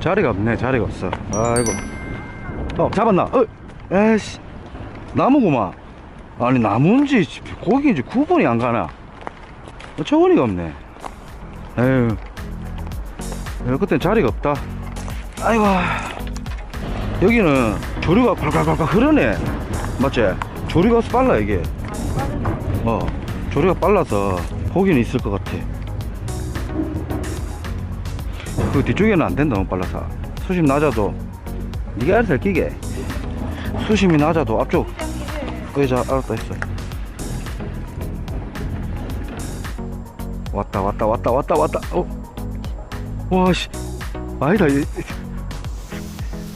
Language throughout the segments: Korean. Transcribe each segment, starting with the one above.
자리가 없네 자리가 없어. 아이고. 어 잡았나? 어 에이씨. 나무구만. 아니 나무인지 고기인지 구분이 안 가나? 어처구니가 없네. 에휴. 야, 그땐 자리가 없다. 아이고. 여기는 조류가 콸콸콸콸 흐르네. 맞지? 조류가 빨라 이게. 어 조류가 빨라서 고기는 있을 것 같아. 그 뒤쪽에는 안 된다 너무 빨라서. 수심 낮아도. 네가 알아서 끼게 수심이 낮아도 앞쪽. 의자 알았다 했어. 왔다 왔다 왔다 왔다 왔다. 어? 와씨. 아니다 이,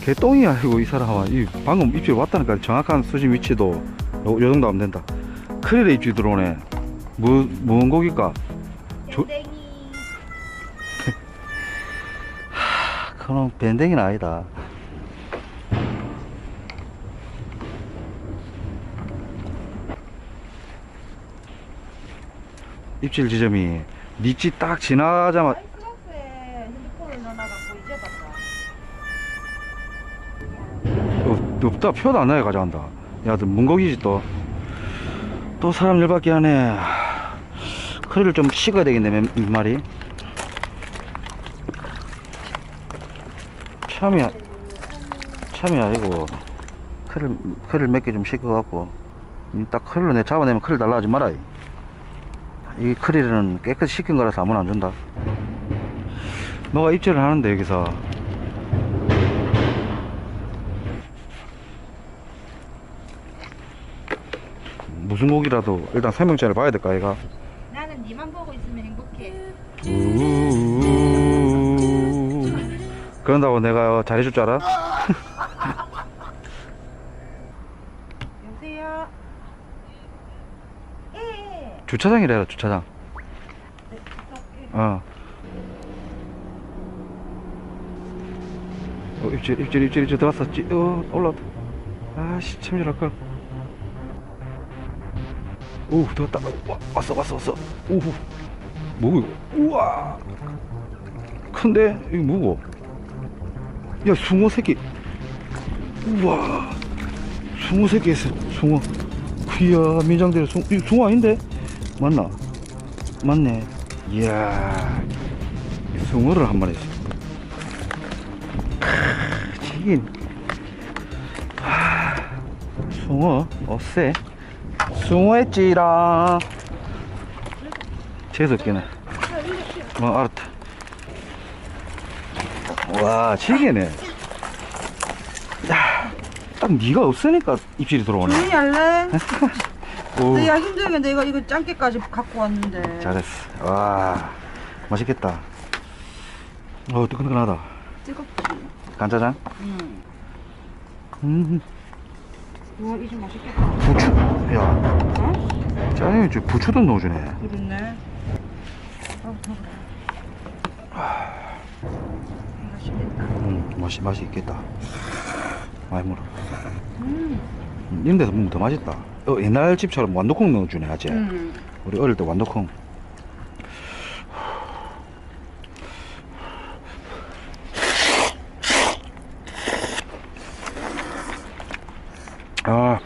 개똥이야 이거 이 사람아 이 방금 입질 왔다니까 정확한 수심 위치도 요, 요 정도 하면 된다. 크릴에 입질 들어오네. 뭐, 뭔 고기일까? 조- 그럼 밴댕이는 아니다. 입질 지점이 니치 딱 지나자마자 없, 없다 표도 안 나게 가져간다. 야, 너 문고기지 또. 또 사람 열받게 하네. 크리를 좀 식어야 되겠네, 몇, 몇 마리. 참이, 참이 아니고, 크리를, 크리를 몇개 좀 식어갖고, 음, 딱 크리로 내 잡아내면 크리 달라 하지 마라. 이 크리는 깨끗이 식힌 거라서 아무나 안 준다. 너가 입질을 하는데, 여기서. 무슨 고기라도 일단 설명자를 봐야 될까, 얘가. 나는 니만 보고 있으면 행복해. 그런다고 내가 잘해줄 줄 알아? 여보세요? 예. 주차장이래라 주차장 네, 어. 어 입질 입질 입질 입질 들어왔어 찌, 어 올라왔다 아씨 참질할걸 오 들어왔다. 와, 왔어 왔어 왔어. 오후 뭐고 이거 우와. 큰데? 이거 뭐고 야 숭어 새끼. 우와. 숭어 새끼 있어 숭어. 이야 민장대로 숭 이거 숭어 아닌데? 맞나? 맞네. 이야. 숭어를 한 마리 했어. 크, 튀긴. 하, 숭어 어쎄 숭어했지라 재수없게네 어 알았다 와 지게네 야딱 니가 없으니까 입질이 들어오네 조용히 할래? 오. 내가 힘들게 내가 이거 짱깨까지 갖고 왔는데. 잘했어. 와, 맛있겠다. 어, 뜨끈뜨끈하다. 뜨겁지? 간짜장? 응. 음, 와, 이제 맛있겠다. 부추. 야, 어? 짜장면 저 부추도 넣어주네. 그렇네. 어, 맛있겠다. 음, 맛이, 맛이 있겠다. 많이 물어. 음. 음, 이런 데서 먹으면 더 맛있다. 어, 옛날 집처럼 완두콩 넣어주네, 아직. 음. 우리 어릴 때 완두콩. 아,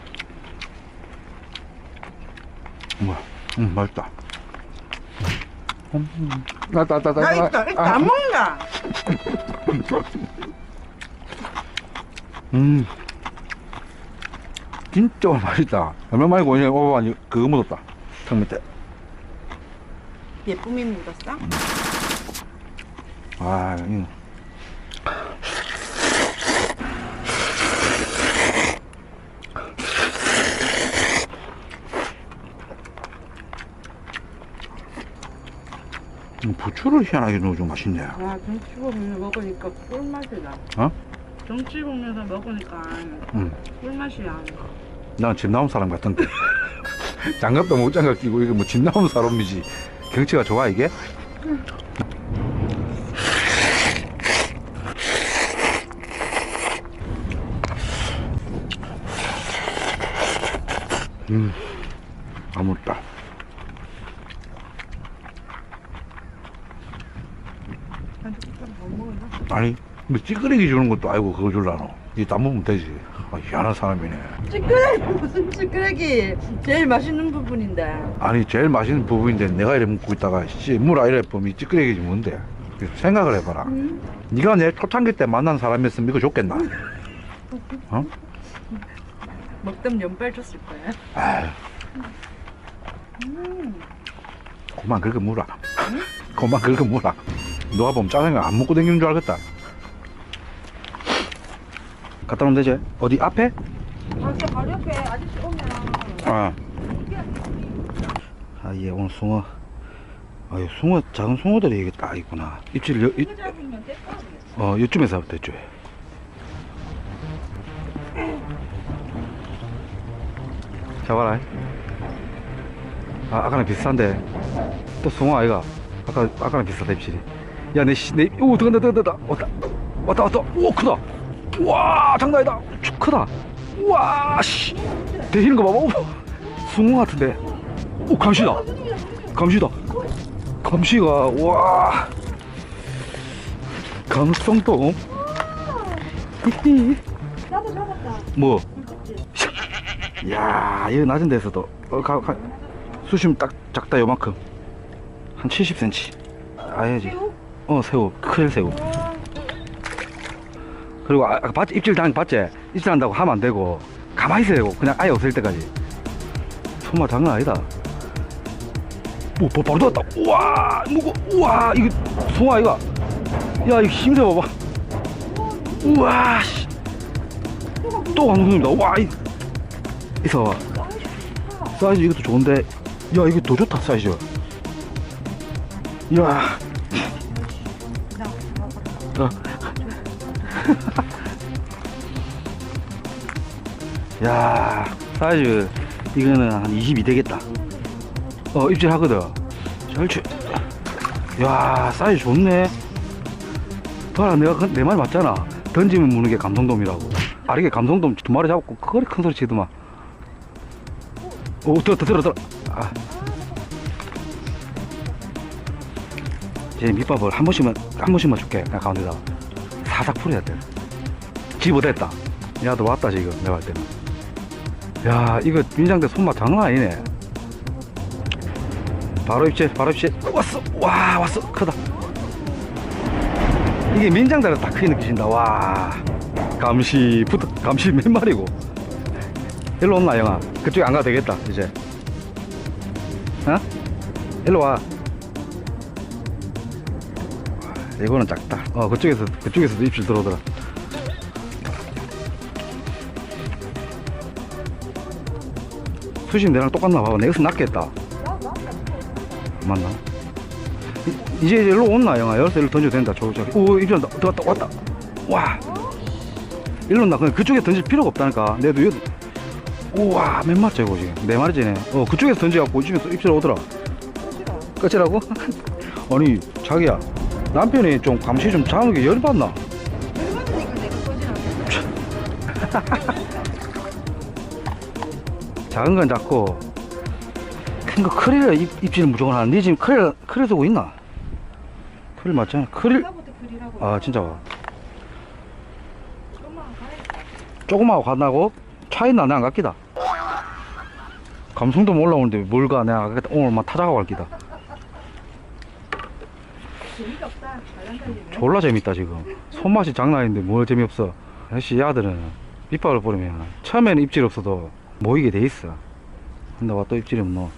뭐야, 음, 맛있다. 음, 나다, 나, 나, 나 이따, 이따 안 먹나? 음, 진짜 맛있다. 얼마 만에 고니 오바 그거 묻었다. 턱 밑에. 예쁨이 묻었어? 아, 이거. 음, 부추를 희한하게 넣어주면 맛있네. 아, 보면서 먹으니까 꿀맛이다. 어? 정치 보면서 먹으니까 음, 꿀맛이야. 난 집 나온 사람 같은데. 장갑도 못 장갑 끼고 이게 뭐 집 나온 사람이지. 경치가 좋아 이게? 음, 아무렇다. 못 먹었나? 아니, 뭐 찌끄레기 주는 것도 아니고 그거 줄라노. 이다 먹으면 되지. 아, 희한한 사람이네. 찌끄레기 무슨 찌끄레기 제일 맛있는 부분인데 아니, 제일 맛있는 부분인데 내가 이래 먹고 있다가, 씨, 물 아 이래 보면 찌끄레기지 뭔데. 생각을 해봐라. 음. 네가 내 초창기 때 만난 사람이었으면 이거 좋겠나? 어? 먹던 연발 줬을 거야 아유. 그만 긁어 물어. 그만 긁어 물어. 너가 보면 짜장면 안 먹고 다니는 줄 알겠다. 갖다 놓으면 되지? 어디 앞에? 아 진짜 바로 옆에 아저씨 오면 아. 아, 예, 오늘 숭어. 아유, 숭어, 작은 숭어들이 이게 딱 있구나. 입질, 여, 이, 어, 요쯤에서부터 있죠. 잡아라. 아, 아까랑 비슷한데. 또 숭어 아이가. 아까, 아까랑 비슷하다, 입질이. 야, 내, 씨, 내, 오, 들어간다, 들어간다. 왔다. 왔다, 왔다. 오, 크다. 우와, 장난 아니다. 쭉 크다. 우와, 씨. 대히는 거 봐봐. 오, 숭어 같은데. 오, 감시다. 감시다. 감시가, 와. 히히 나도 잡았다 뭐? 야 이거 낮은 데서도 어, 가, 가, 수심 딱 작다 요만큼 한 70cm 아야지 어 새우. 큰 새우. 그리고 아, 아까 봤지? 입질 당 봤지? 입질 한다고 하면 안 되고 가만히 있어야 되고 그냥 아예 없을 때까지. 손맛 장난 아니다. 오 바- 바로 들었다. 우와 무거 우와 이거 송아 이거. 야 이거 힘세 봐봐. 우와 씨. 또 방송입니다. 와 이, 있어 봐. 사이즈 이것도 좋은데. 야 이거 더 좋다 사이즈. 야. 어. 야 사이즈 이거는 한 22 되겠다. 어 입질 하거든. 절취 야 사이즈 좋네. 봐라 내가 그- 내말 맞잖아. 던지면 무는 게 감성돔이라고. 아리게 감성돔 두 마리 잡고 그리 큰 소리 치더만. 오 들어 들어. 아. 제 밑밥을 한 번씩만 한 번씩만 줄게. 그냥 가운데다. 사삭 풀어야 돼. 집어댔다. 야너 왔다 지금. 내가 할 때는. 야 이거 민장대 손맛 장난 아니네. 바로 입질 바로 입질 왔어. 와 왔어. 크다. 이게 민장대로 딱 크게 느껴진다. 와. 감시 붙어 감시 몇 마리고. 일로 온나 영아? 그쪽에 안 가도 되겠다 이제. 어? 일로 와 이거는 작다. 어 그쪽에서 그쪽에서도 입질 들어오더라. 수심 내랑 똑같나 봐봐. 내가서 낫겠다. 맞나? 이- 이제 일로 온나 영아? 여기서 일로 던져도 된다 저기 저기 오 입질 나- 들어갔다 왔다. 와. 일로 나. 그냥 그쪽에 던질 필요가 없다니까. 내도 여기 우와 몇 마리째 이거 지금? 네 마리째네. 어 그쪽에서 던져갖고 이쪽에서 입질 오더라. 끝이라고? 아니 자기야 남편이 좀 감시 좀 잘하는 게 열받나? 열받으니까 내가 꺼지라고 작은 건 작고 큰 거 크릴 입, 입질은 무조건 하는데 지금 크릴 크릴 쓰고 있나? 크릴 맞잖아? 크릴 아 진짜 조금하고 간다고? 차이나? 내가 안 갔기다. 감성도 올라오는데 뭘 가? 내가 안 갔겠다. 오늘 막 타자가 갈 기다 재미가 없다. 잘난 달리네 졸라 재밌다 지금. 손맛이 장난 아닌데 뭘 재미없어. 역시 이 아들은 밑밥을 뿌리면 처음에는 입질 없어도 모이게 돼 있어. 근데 와또 입질이 없노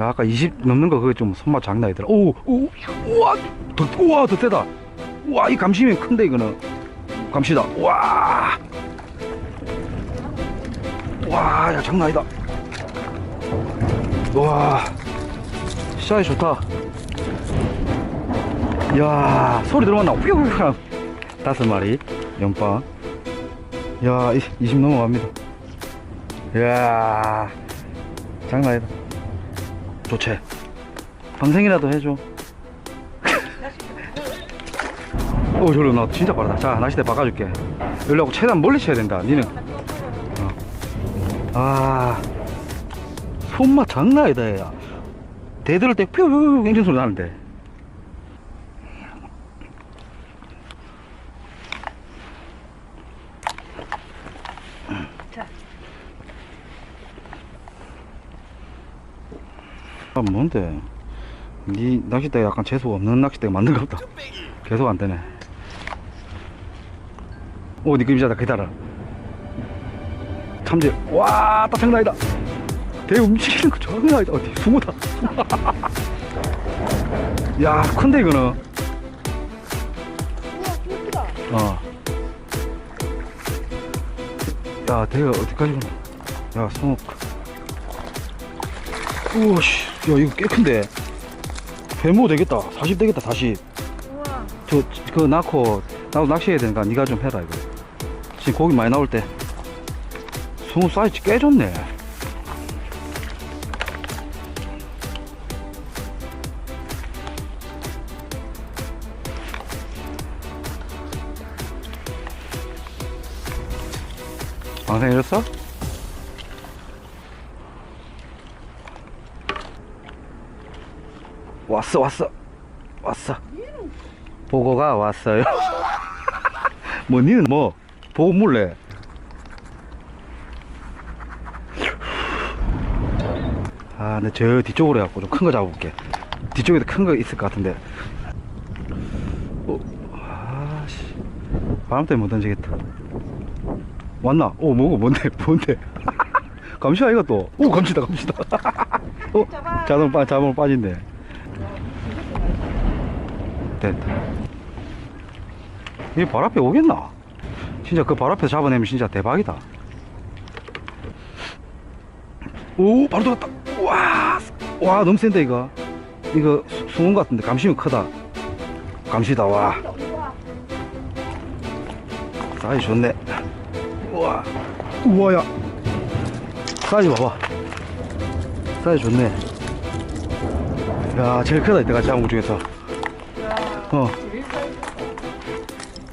야 아까 20 넘는 거 그거 좀 손맛 장난 아니더라. 오, 오 우와 더, 우와 더 세다. 우와 이 감시면 큰데 이거는. 감시다. 우와. 와 야 장난 아니다. 와. 시야이 좋다. 이 야 소리 들어봤나 휘우휘우 다섯 마리 연빵 이야 20 넘어갑니다. 이야 장난 아니다. 좋지 방생이라도 해줘. 오 저리 나 진짜 빠르다. 자 낚싯대 바꿔줄게. 연락하고 최대한 멀리 쳐야 된다 니는. 어. 아, 손맛 장난 아니다, 야. 대들을 때 뾰뾰뾰 engine 소리 나는데. 자. 아, 뭔데? 니 낚싯대 약간 재수 없는 낚싯대가 맞는 것 같다. 계속 안 되네. 오, 니 그림자다, 기다려. 참질. 와, 딱 장난 아니다. 대 움직이는 거 장난 아니다. 어디, 숭어다. 야, 큰데, 이거는. 어. 야, 대가 어디까지 가나? 야. 우와씨, 야, 이거 꽤 큰데. 배모 되겠다. 40 되겠다, 40. 우와. 저, 그거 낳고, 나도 낚시해야 되니까 니가 좀 해라, 이거. 지금 고기 많이 나올 때. 숭어 사이즈 꽤 좋네. 방생 잃었어? 왔어, 왔어. 왔어. 보고가 왔어요. 뭐, 니는 뭐, 보고 물래. 아, 근데 저 뒤쪽으로 해갖고 좀 큰 거 잡아볼게. 뒤쪽에도 큰 거 있을 것 같은데. 어, 아씨. 바람 때문에 못 던지겠다. 왔나? 오, 뭐고, 뭔데, 뭔데. 감시야, 이거 또. 오, 감시다, 감시다. 어. 자동 빠, 자동 빠진대. 됐다. 이 발 앞에 오겠나? 진짜 그 발 앞에 잡아내면 진짜 대박이다. 오, 바로 들어갔다. 와, 와, 너무 센데, 이거. 이거 수- 숭어 같은데, 감시면 크다. 감시다, 와. 사이즈 좋네. 우와. 우와야. 사이즈 봐봐. 사이즈 좋네. 야, 제일 크다, 이때까지 잡은 것 중에서. 야, 어. 제일 사이즈.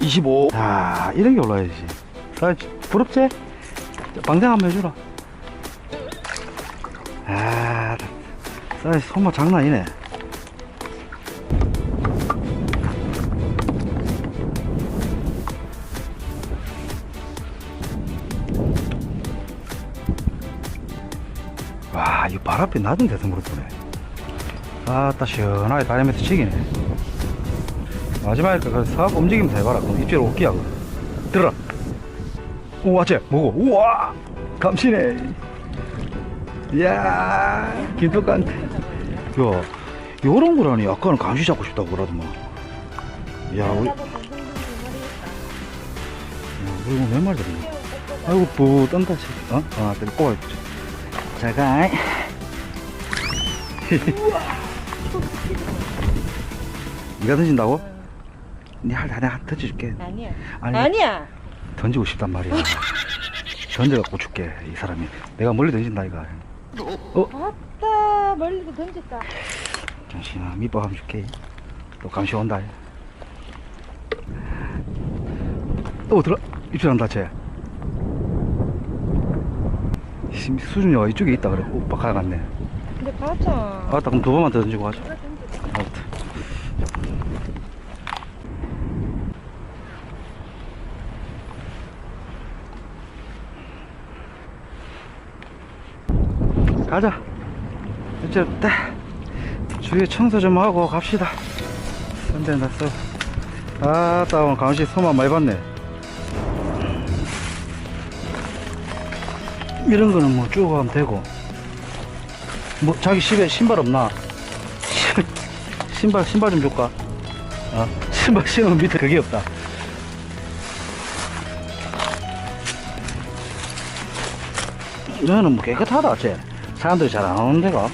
25. 야, 이런 게 올라야지. 사이즈, 부럽지? 방생 한번 해주라. 아, 사이즈 손맛 장난 아니네. 와, 이발 앞에 낮은 데서 물어보네. 아따, 시원하게 다리면서 치기네. 마지막에 그 사업 움직이면서 해봐라. 그럼 입질 올기야. 그거. 들어라. 오, 왔지? 뭐고? 우와! 감시네. 이야, 김떡간. 야, 요런 거라니 약간은 감시 잡고 싶다고 그러더만. 야, 우리, 야, 좀 우리 이거 몇 마리 들었네. 아이고, 뿌, 떤다, 지 어? 아, 때려 꼽아야지. 잘 가. 니가 던진다고? 니할 다 내가 던져줄게. 아니야. 아니, 아니야. 던지고 싶단 말이야. 던져갖고 줄게, 이 사람이. 내가 멀리 던진다, 이거. 아따, 멀리서 던졌다. 잠시만, 밑밥 한번 줄게. 또 감시 온다. 또 들어, 입질한다, 쟤. 심- 수준이가 이쪽에 있다, 그래. 오빠 가갔네. 근데 봤잖아. 아따, 그럼 두 번만 더 던지고 가자. 누가 던졌어? 알았다. 가자. 이제 딱 주위에 청소 좀 하고 갑시다. 선대 났어. 아따 오늘 강시 소만 많이 봤네. 이런 거는 뭐 쭉 가면 되고. 뭐 자기 집에 신발 없나? 신발 신발 좀 줄까? 어? 신발 신으면 밑에 그게 없다. 너는 뭐 깨끗하다, 쟤. 사람들이 잘 안 오는 데가.